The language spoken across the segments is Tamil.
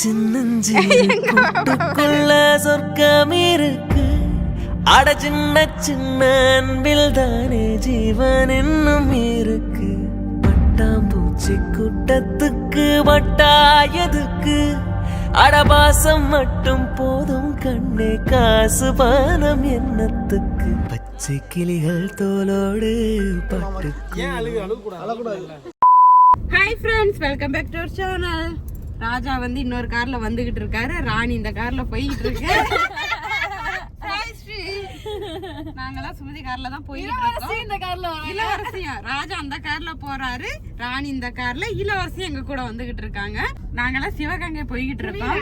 சின்னஞ்சின்ன சொர்க்கம் இருக்கு அட சின்ன சின்ன அன்பில் தானே ஜீவன் இன்னும் இருக்கு. பட்டாம்பூச்சி கூட்டத்துக்கு வட்டாயதுக்கு அடபாசம் மட்டும் போதும் கண்ணே காசு பானம் என்னத்துக்கு. பச்சை கிளிகள் தோலோடு பட்டு hi friends welcome back to our channel Raja வந்து இன்னொரு கார்ல வந்துகிட்டு இருக்காரு. ராணி இந்த கார்ல போயிட்டு இருக்கு. நாங்கெல்லாம் சுமதி கார்ல தான் போயிட்டு இருக்கோம். இந்த கார்ல இளவரசியா? ராஜா அந்த கார்ல போறாரு. ராணி இந்த கார்ல. இளவரசி எங்க கூட வந்துகிட்டு இருக்காங்க. நாங்கெல்லாம் சிவகங்கை போய்கிட்டு இருக்கோம்.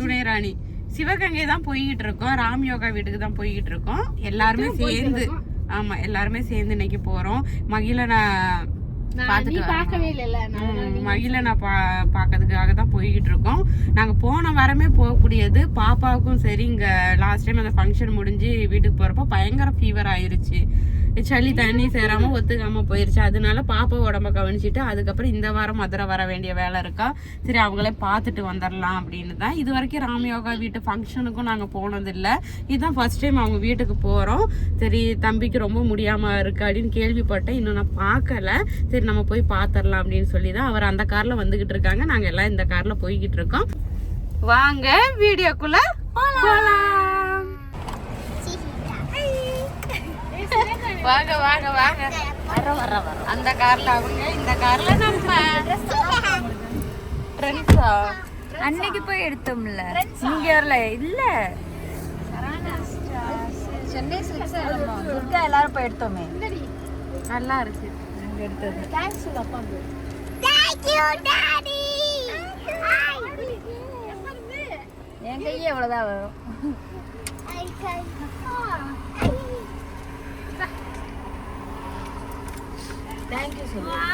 துணை ராணி. சிவகங்கை தான் போய்கிட்டு இருக்கோம். ராம் யோகா வீட்டுக்கு தான் போய்கிட்டு இருக்கோம். எல்லாருமே சேர்ந்து ஆமா எல்லாருமே சேர்ந்து இன்னைக்கு போறோம். மகிழ நான் பாத்துட்டு வரேன். பார்க்கவே இல்லைல்ல. ம், மகிழ நான் பா பார்க்கறதுக்காக தான் போய்கிட்டு இருக்கோம் நாங்கள் போன வாரமே போகக்கூடியது. பாப்பாவுக்கும் சரி இங்கே லாஸ்ட் டைம் அந்த ஃபங்க்ஷன் முடிஞ்சு வீட்டுக்கு போகிறப்போ பயங்கர ஃபீவர் ஆயிருச்சு. சளி தண்ணி சேராம ஒத்துக்காம போயிருச்சு. அதனால பாப்பா உடம்ப கவனிச்சிட்டு அதுக்கப்புறம் இந்த வாரம் மதுரை வர வேண்டிய வேலை இருக்கா? சரி அவங்களே பார்த்துட்டு வந்துடலாம் அப்படின்னு தான். இது வரைக்கும் ராமயோகா வீட்டு ஃபங்க்ஷனுக்கும் நாங்கள் போனதில்லை. இதுதான் ஃபர்ஸ்ட் டைம் அவங்க வீட்டுக்கு போகிறோம் சரி தம்பிக்கு ரொம்ப முடியாமல் இருக்கு அப்படின்னு கேள்விப்பட்டேன். இன்னும் நான் பார்க்கல. சரி நம்ம போய் பார்த்துடலாம் அப்படின்னு சொல்லி தான் அவர் அந்த காரில் வந்துகிட்டு இருக்காங்க. நாங்கள் எல்லாம் இந்த காரில் போய்கிட்டு இருக்கோம். வாங்க வீடியோக்குள்ள போலாம். வாங்க வாங்க வாங்க. அந்த கார்ல அவங்க இந்த கார்ல நம்ம. ஃப்ரெண்ட்ஸா அன்னைக்கு போய் எடுத்தோம்ல. இங்க வரல இல்ல. சென்னை சில்க்ஸ் துர்கா எல்லாரும் போய் எடுத்தோமே. நல்லா இருக்கு. அங்க எடுத்தது. தேங்க்ஸ் அப்பா என் கையே எவ்வளவுதான் வரும். Thank you so much.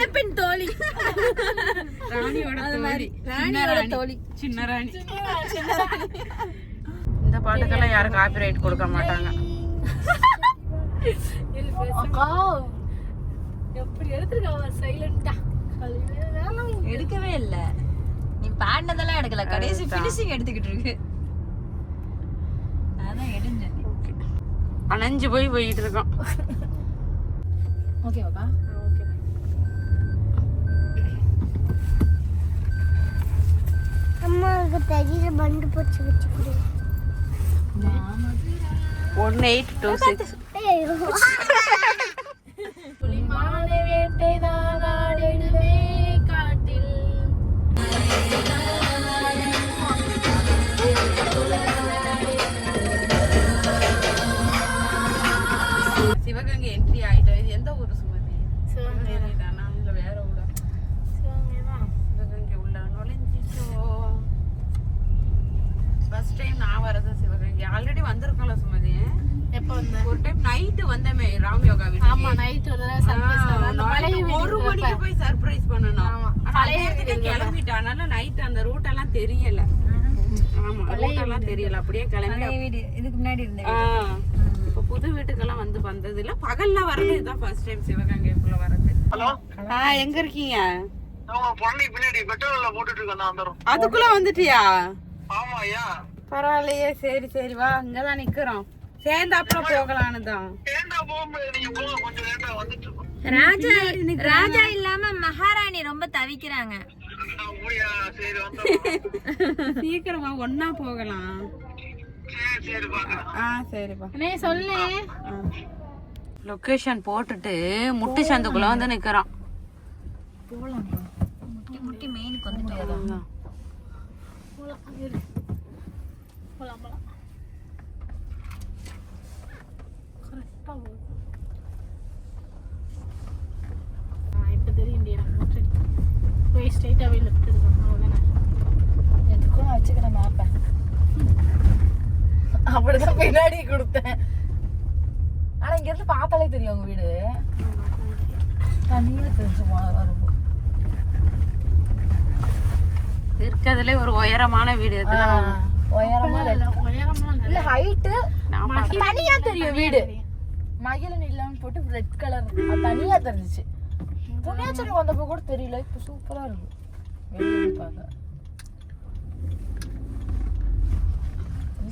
மணப்பெண் தோழி. ராணியோட தோழி. சின்ன ராணியோட ராணி. தோழி. சின்ன ராணி. இந்த பாட்டுக்கெல்லாம் யாரும் காப்பிரைட் கொடுக்க மாட்டாங்க. எப்படி எடுத்துருக்கா சைலண்டா எடுக்கவே இல்ல. நீ பாடினதெல்லாம் எடுக்கல. கடைசி ஃபினிஷிங் எடுத்துக்கிட்டு இருக்கு. அதான் எடுஞ்சேன் அணைஞ்சு போய் போயிட்டு இருக்கோம். ஓகேவாக்கா அம்மாவுக்கு தெரியல பண்டு போச்சு வச்சு கொடு ஒன் எயிட் டூ சிக்ஸ். புலிமானை வேட்டை நான் ஆடிடுவே காட்டில். சிவகங்கை என்ட்ரி ஆயிட்டோம். இது எந்த ஊர் சுமதி? சிவகங்கை தானா. இல்ல வேற ஊரா? சிவகங்கை உள்ள நுழைஞ்சிட்டோம் ஃபர்ஸ்ட் டைம் நான் வரது சிவகங்கை ஆல்ரெடி வந்திருக்கோம்ல சுமதி. எப்போ வந்த? ஒரு டைம் நைட்டு வந்தமே ராம் யோகா ஆமா வீட்டுக்கு நைட் ஒரு சர்ப்ரைஸ் ஒரு மணிக்கு போய் சர்ப்ரைஸ் ஆமா. ஆனா பழைய நேரத்துக்கு வீடு கிளம்பிட்டா அதனால நைட் அந்த ரூட் எல்லாம் தெரியல. ஆமா ரூட் எல்லாம் தெரியல. அப்படியே கிளம்பி வீடு. இதுக்கு முன்னாடி. இப்ப புது வீட்டுக்கெல்லாம் வந்து வந்தது இல்ல பகல்ல வரது இதுதான் ஃபர்ஸ்ட் டைம் சிவகங்கைக்குள்ள வரது ஹலோ? ஆ எங்க இருக்கீங்க? அவங்க பொண்ணு பின்னாடி பெட்ரோல்ல போட்டுட்டு இருக்கேன் நான் வந்துடும் அதுக்குள்ள வந்துட்டியா? ஆமா பரவாயில்லையே சரி சரி வா இங்கதான் நிக்கிறோம். சேர்ந்து அப்புறம் போகலான்னு தான் ராஜா ராஜா இல்லாம மகாராணி ரொம்ப தவிக்கிறாங்க. சீக்கிரமா ஒன்னா போகலாம். ஆ சரிப்பா நீ சொல்லு. லொகேஷன் போட்டுட்டு முட்டு சந்துக்குள்ள வந்து நிக்கிறோம். முட்டி முட்டி மெயினுக்கு போகலாம் இரு போகலாம் போகலாம் கரெக்டாக போகும் இப்போ தெரியும் எனக்கு மோட்டர் போய் ஸ்ட்ரைட்டாகவே லெஃப்ட் எடுக்கணும் அவ்வளோதானே எதுக்கும் வச்சுக்கிறேன் மேப்பை அப்படிதான் பின்னாடி கொடுத்தேன் ஆனா இங்க இருந்து பார்த்தாலே தெரியும் அவங்க வீடு தனியா தெரிஞ்சு போனதான் ரொம்ப இருக்கிறதுலே ஒரு உயரமான வீடு உயரமா இல்ல, ஹைட்டு நான். தனியா தெரியும் வீடு. மகிழன் இல்லாம போட்டு ரெட் கலர் தனியா தெரிஞ்சுச்சு. புண்ணியாச்சரி வந்தப்போ கூட தெரியல. இப்ப சூப்பரா இருக்கு. பார்க்க.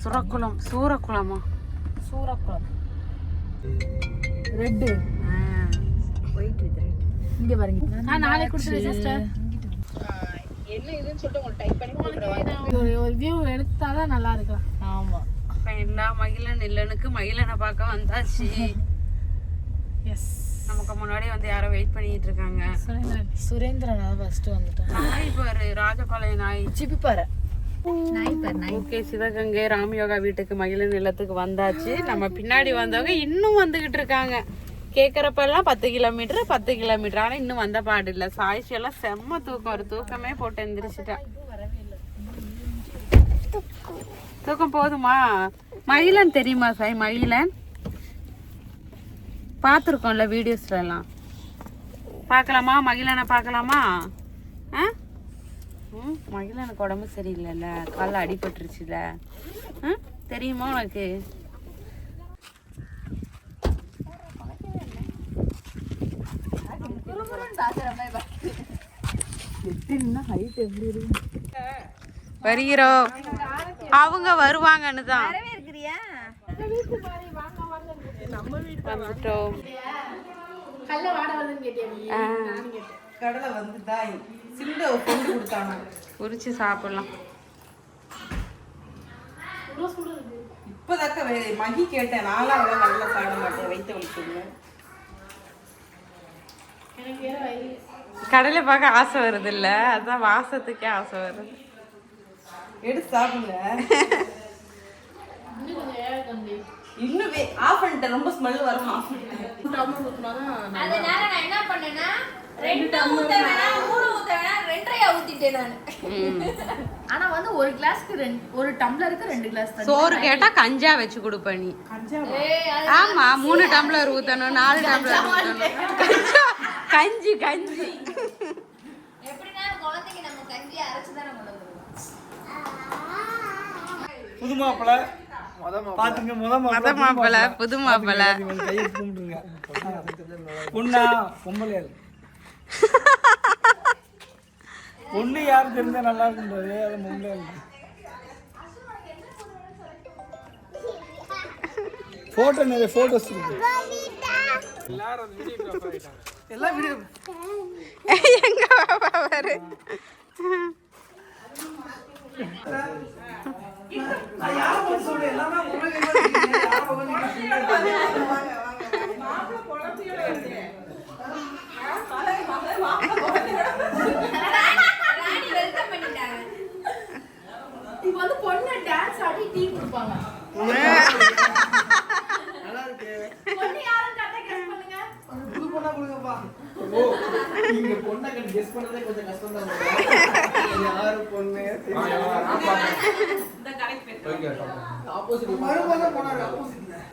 சுரக்குளம் சூரக்குளமா? சூரக்குளம். ரெட்டு இங்க பாருங்க. ஆ, நாளைக்கு கொடுத்துரு சிஸ்டர் ஒரு ஒரு வியூ எடுத்தாதான் நல்லா இருக்கலாம். ஆமா. இப்ப எல்லா மகிழன் இல்லனுக்கு மகிழனை பார்க்க வந்தாச்சு. எஸ் நமக்கு முன்னாடி வந்து யாரோ வெயிட் பண்ணிட்டு இருக்காங்க. சுரேந்திரன். ஃபர்ஸ்ட் வந்துட்டேன் நாய் பாரு ராஜபாளைய நாய். சிப்பி பாரு. நாய் பாரு நாய். ஓகே சிவகங்கை ராமயோகா வீட்டுக்கு மகிழன் இல்லத்துக்கு வந்தாச்சு. நம்ம பின்னாடி வந்தவங்க இன்னும் வந்துகிட்டு இருக்காங்க. கேட்குறப்பெல்லாம் பத்து கிலோமீட்டர் பத்து கிலோமீட்டர். ஆனால் இன்னும் வந்த பாடு இல்லை. சாய்ச்சி எல்லாம் செம்ம தூக்கம். ஒரு தூக்கமே போட்டு எழுந்திரிச்சிட்டேன் தூக்கம் போதுமா? மகிழன் தெரியுமா சாய்? மயிலன்? பார்த்துருக்கோம்ல வீடியோஸ்ல எல்லாம் பார்க்கலாமா? மகிழனை பார்க்கலாமா? ஆ? ம் மகிழனுக்கு உடம்பு சரியில்லைல்ல. காலில் அடிபட்டுருச்சுல ம் தெரியுமா உனக்கு? வருகிறோம் அவங்க வருவாங்கன்னு தான். வந்துட்டோம். கடலை சிந்த கொடுத்தாங்க உரிச்சு சாப்பிடலாம். இவ்வளவு இப்பதாக்க மகி கேட்டேன் நாலாம் நல்லா சாப்பிட மாட்டேன் வைத்த வலிக்குங்க கடலை பார்க்க ஆசை வருது இல்ல அதான் வாசத்துக்கே ஆசை வருது. எடுத்து சாப்பிடுங்க. இன்னும் ஆஃப் பண்ணிட்டேன் ரொம்ப ஸ்மெல் வரும் ஆஃப் பண்ணிட்டேன் அதனால நான் என்ன பண்ணேன்னா ரெண்டு ஊத்த வேணாம் மூணு ஊத்த வேணாம் ரெண்டரையா ஊத்திட்டேன் நான். ஆனா வந்து ஒரு கிளாஸ்க்கு ரெண்டு ஒரு டம்ளருக்கு ரெண்டு கிளாஸ் தண்ணி. சோறு கேட்டா கஞ்சா வச்சு கொடுப்ப நீ. ஆமா மூணு டம்ளர் ஊத்தணும் நாலு டம்ளர் ஊத்தணும். கஞ்சா கஞ்சி கஞ்சி. எப்படின்னா குழந்தைக்கு நம்ம கஞ்சி அரைச்சு தானே கொண்டு வருவோம் புது மாப்பிள்ள பாத்துங்க முத மத மாப்பிள்ள புது மாப்பிள்ள பொண்ணா பொம்பளையாள் பொண்ணு யாரு தெரிஞ்சா நல்லா இருக்குன்றது அது பொம்பளையாள் போட்டோ நிறைய போட்டோஸ் இருக்கு. எல்லாம் வீடியோ எங்க பாப்பா பாரு. ராணி வெல்கம் பண்ணிட்டாங்க இப்போ வந்து பொண்ணு டான்ஸ் ஆடி டீ கொடுப்பாங்க பொண்ணு யாரும் கரெக்டா கெஸ் பண்ணுங்க புது பொண்ணா கொடுங்கப்பா ஓ நீங்க பொண்ணை கட்டி கெஸ் பண்றதே கொஞ்சம் கஷ்டம் தான் யாரு பொண்ணு ஆப்போசிட் மறுபடியும் போனாரு ஆப்போசிட்ல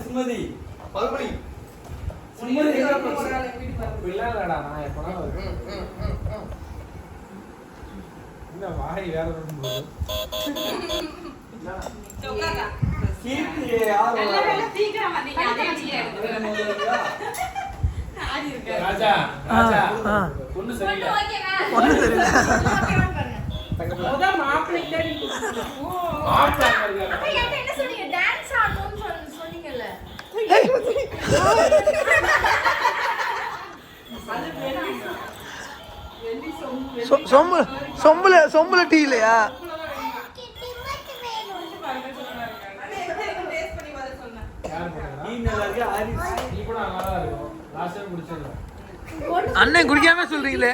சுமதி பல்படி சுமதி பிள்ளைடா நான் எப்பனா இந்த வாய் வேற கீர்த்தி யார் ராஜா ராஜா. பொண்ணு சரியில்லை. பொண்ணு சரியில்லை. சொம்பு சொம்புல சொம்புல டீ இல்லையா? அண்ணன் குடிக்காம சொல்றீங்களே?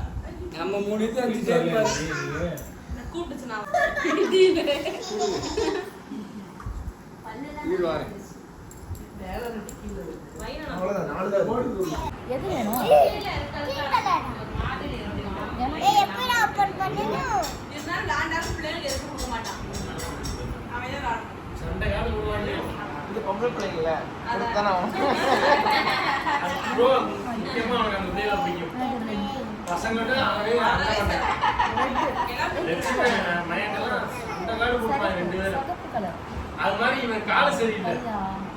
நம்ம மூணு இது அஞ்சு ஏய் எப்படி ஓபன் பண்ணணும்? இது பொம்பளை பிள்ளைங்கள. தானே ப்ரோ முக்கியமா அவனுக்கு அந்த பிள்ளைகளை பிடிக்கும். பசங்கள்ட்ட கொடுப்பாங்க ரெண்டு பேரும். அது மாதிரி இவன் காலு சரியில்லை.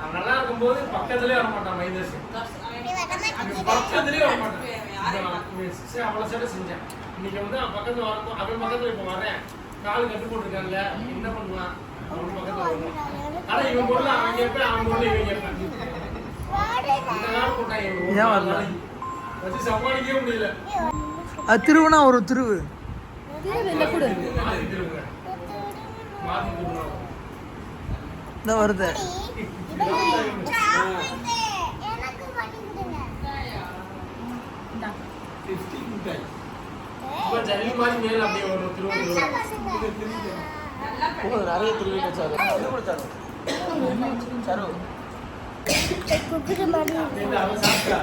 அவன் நல்லா இருக்கும்போது பக்கத்துலயே வர மாட்டான் மைதேஷ் பக்கத்துலயே வர மாட்டான் அவ்வளவு சேட்டை செஞ்சேன். இன்னைக்கு வந்து அவன் பக்கத்துல வரப்போ அவன் பக்கத்துல இப்ப வரேன் கால் கட்டு போட்டிருக்கான்ல என்ன பண்ணுவான்? அவன் பக்கத்துல வருவான் ஆனா இவன் பொருள் அவன் கேட்பேன் அவன் பொருள் இவன் கேட்பேன். இந்த நாள் போட்டான் இவன்? வச்சு சமாளிக்கவே முடியல. அது திருவுனா ஒரு திருவு. இந்த வருது. எனக்கு மாதிரி மேல அப்படியே ஒரு திரும்ப நிறைய திருவி வச்சாரு திருவிச்சாரு சரு குக்குடு மாதிரி இந்த அவன் சாப்பிட்டா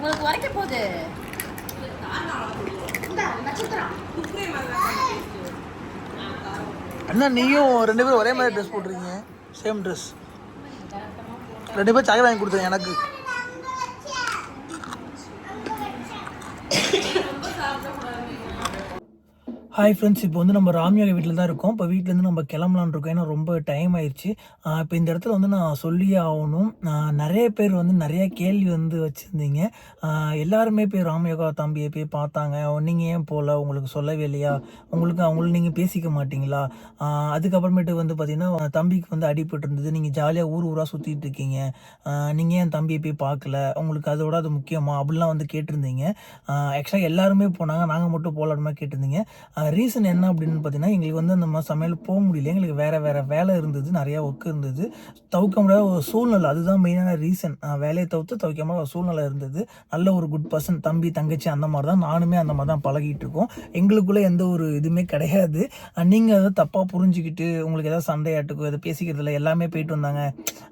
உங்களுக்கு உரைக்க போகுது. அண்ணா நீயும் ரெண்டு பேரும் ஒரே மாதிரி ட்ரெஸ் போட்டிருக்கீங்க. சேம் ட்ரெஸ் ரெண்டு பேரும் சாய் வாங்கி கொடுத்தேன் எனக்கு. ஹாய் ஃப்ரெண்ட்ஸ் இப்போ வந்து நம்ம ராமியோக வீட்டில் தான் இருக்கோம். இப்போ வீட்டிலேருந்து நம்ம கிளம்பலான்னு இருக்கோம். ஏன்னா ரொம்ப டைம் ஆயிடுச்சு. இப்போ இந்த இடத்துல வந்து நான் சொல்லியே ஆகணும். நிறைய பேர் வந்து நிறைய கேள்வி வந்து வச்சுருந்தீங்க. எல்லாருமே போய் ராமயோகா தம்பியை போய் பார்த்தாங்க. நீங்கள் ஏன் போகல உங்களுக்கு சொல்லவே இல்லையா? உங்களுக்கு அவங்கள நீங்கள் பேசிக்க மாட்டிங்களா? அதுக்கப்புறமேட்டு வந்து பார்த்திங்கன்னா தம்பிக்கு வந்து அடிபட்டு இருந்தது. நீங்கள் ஜாலியாக ஊர் ஊராக சுற்றிட்டு இருக்கீங்க. நீங்கள் ஏன் தம்பியை போய் பார்க்கல? உங்களுக்கு அதோட அது முக்கியமா? அப்படிலாம் வந்து கேட்டிருந்தீங்க. ஆக்சுவலாக எல்லாருமே போனாங்க. நாங்கள் மட்டும் போகலான்னு கேட்டிருந்தீங்க. ரீசன் என்ன அப்படின்னு பார்த்தீங்கன்னா எங்களுக்கு வந்து அந்த மாதிரி சமையல் போக முடியல. எங்களுக்கு வேறு வேறு வேலை இருந்தது நிறையா ஒர்க் இருந்தது. தவிர்க்க முடியாத ஒரு சூழ்நிலை. அதுதான் மெயினான ரீசன் வேலையை தவிர்த்து தவிர்க்க முடியாத ஒரு சூழ்நிலை இருந்தது. நல்ல ஒரு குட் பர்சன் தம்பி தங்கச்சி அந்த மாதிரி தான் நானுமே அந்த மாதிரி தான் பழகிட்டு இருக்கோம். எங்களுக்குள்ளே எந்த ஒரு இதுவுமே கிடையாது. நீங்கள் அதை தப்பாக புரிஞ்சுக்கிட்டு உங்களுக்கு ஏதாவது சண்டையாட்டுக்கோ எதை பேசிக்கிறதுல எல்லாமே போயிட்டு வந்தாங்க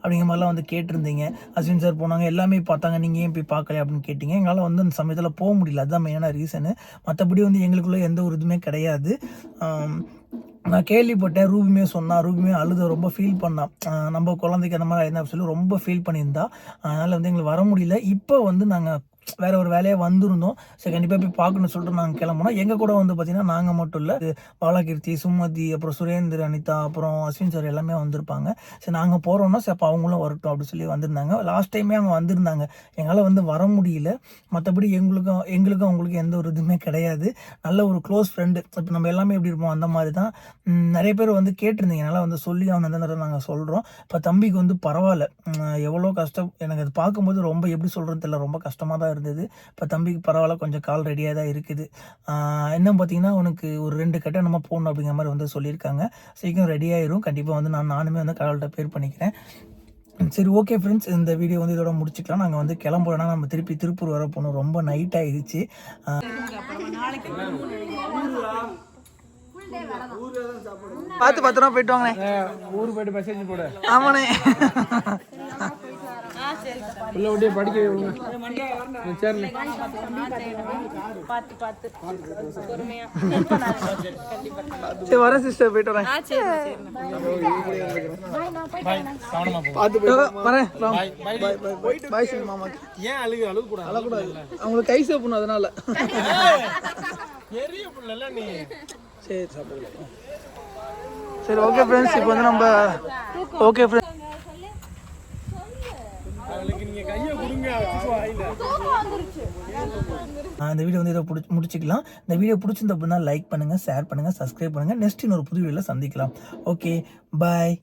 அப்படிங்கிற மாதிரிலாம் வந்து கேட்டிருந்தீங்க. அஸ்வின் சார் போனாங்க எல்லாமே பார்த்தாங்க. நீங்கள் ஏன் போய் பார்க்கல அப்படின்னு கேட்டிங்க. எங்களால் வந்து அந்த சமயத்தில் போக முடியல. அதுதான் மெயினான ரீசனு மற்றபடி வந்து எங்களுக்குள்ளே எந்த ஒரு இதுவுமே கிடையாது. கிடையாது. நான் கேள்விப்பட்டேன். ரூபிமே சொன்னால் ரூபிமே அழுத ரொம்ப ஃபீல் பண்ணான் நம்ம குழந்தைக்கு அந்த மாதிரி என்ன சொல்லி ரொம்ப ஃபீல் பண்ணியிருந்தா. அதனால் வந்து எங்களுக்கு வர முடியல. இப்போ வந்து நாங்கள் வேற ஒரு வேலையாக வந்திருந்தோம். சரி கண்டிப்பாக போய் பார்க்கணும்னு சொல்லிட்டு நாங்கள் கிளம்புனோம். எங்கள் கூட வந்து பார்த்தீங்கன்னா நாங்கள் மட்டும் இல்லை. பாலாகீர்த்தி சுமதி அப்புறம் சுரேந்தர் அனிதா அப்புறம் அஸ்வின் சார் எல்லாமே வந்திருப்பாங்க. சரி நாங்கள் போகிறோம்னா சரி அப்போ அவங்களும் வரட்டும் அப்படின்னு சொல்லி வந்திருந்தாங்க. லாஸ்ட் டைமே அவங்க வந்திருந்தாங்க. எங்களால் வந்து வர முடியல. மற்றபடி எங்களுக்கும் எங்களுக்கும் அவங்களுக்கும் எந்த ஒரு இதுவுமே கிடையாது. நல்ல ஒரு க்ளோஸ் ஃப்ரெண்டு இப்போ நம்ம எல்லாமே எப்படி இருப்போம் அந்த மாதிரி தான். நிறைய பேர் வந்து கேட்டிருந்தீங்க. என்னால் வந்து சொல்லி அவன் நாங்கள் சொல்கிறோம் இப்போ தம்பிக்கு வந்து பரவாயில்ல. எவ்வளோ கஷ்டம் எனக்கு அது பார்க்கும்போது ரொம்ப எப்படி சொல்கிறது தெரியல. ரொம்ப கஷ்டமாக தான் இருந்தது. இப்போ தம்பிக்கு பரவாயில்ல கொஞ்சம் கால் ரெடியாக தான் இருக்குது. என்ன பார்த்தீங்கன்னா உனக்கு ஒரு ரெண்டு கட்டை நம்ம போடணும் அப்படிங்கிற மாதிரி வந்து சொல்லியிருக்காங்க. சீக்கிரம் ரெடி ஆயிரும். கண்டிப்பாக வந்து நான் நானுமே வந்து கடவுள்கிட்ட பேர் பண்ணிக்கிறேன். சரி ஓகே ஃப்ரெண்ட்ஸ் இந்த வீடியோ வந்து இதோட முடிச்சுக்கலாம். நாங்கள் வந்து கிளம்புறோன்னா நம்ம திருப்பி திருப்பூர் வர போகணும். ரொம்ப நைட் ஆயிடுச்சு. பார்த்து பத்திரமா போயிட்டு வாங்கண்ணே ஊர் போயிட்டு மெசேஜ் போடு. ஆமாண்ணே. உள்ள விட்டு படிக்க வைங்க. சரிண்ணே சரி வரேன். சிஸ்டர் போயிட்டு வரேன். வரேன் பாய் பாய் பாய் சொல்லு மாமாக்கு ஏன் அழுகு அழுக கூடாது அழக்கூடாது அவங்களுக்கு கை சேப்பணும் அதனால. பெரிய புள்ளல நீ. சரி சாப்பிடுங்க. சரி ஓகே ஃப்ரெண்ட்ஸ் இப்போ வந்து நம்ம ஓகே ஃப்ரெண்ட்ஸ் இந்த வீடியோ வந்து இதை பிடிச்சி முடிச்சுக்கலாம். இந்த வீடியோ பிடிச்சிருந்த அப்படின்னா லைக் பண்ணுங்கள் ஷேர் பண்ணுங்கள் சப்ஸ்கிரைப் பண்ணுங்கள் நெக்ஸ்ட் இன்னொரு புது வீடியோவில் சந்திக்கலாம். Okay bye